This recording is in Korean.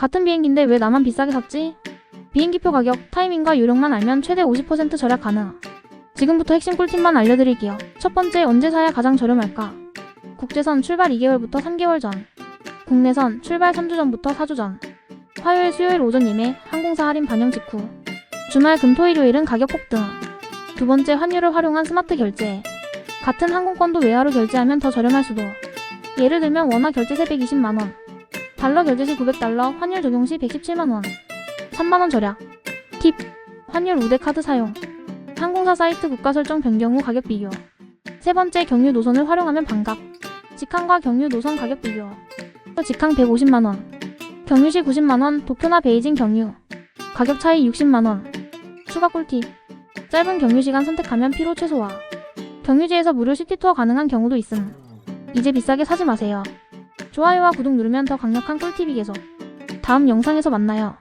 같은 비행기인데 왜 나만 비싸게 샀지? 비행기표 가격, 타이밍과 요령만 알면 최대 50% 절약 가능. 지금부터 핵심 꿀팁만 알려드릴게요. 첫 번째, 언제 사야 가장 저렴할까? 국제선 출발 2개월부터 3개월 전. 국내선 출발 3주 전부터 4주 전. 화요일, 수요일 오전 예매, 항공사 할인 반영 직후. 주말, 금, 토, 일요일은 가격 폭등. 두 번째, 환율을 활용한 스마트 결제. 같은 항공권도 외화로 결제하면 더 저렴할 수도. 예를 들면 원화 결제 시 120만원. 달러 결제 시 900달러, 환율 적용 시 117만원. 3만원 절약. 팁. 환율 우대 카드 사용. 항공사 사이트 국가 설정 변경 후 가격 비교. 세 번째 경유 노선을 활용하면 반값. 직항과 경유 노선 가격 비교. 직항 150만원. 경유시 90만원, 도쿄나 베이징 경유. 가격 차이 60만원. 추가 꿀팁. 짧은 경유 시간 선택하면 피로 최소화. 경유지에서 무료 시티투어 가능한 경우도 있음. 이제 비싸게 사지 마세요. 좋아요와 구독 누르면 더 강력한 꿀팁이 계속. 다음 영상에서 만나요.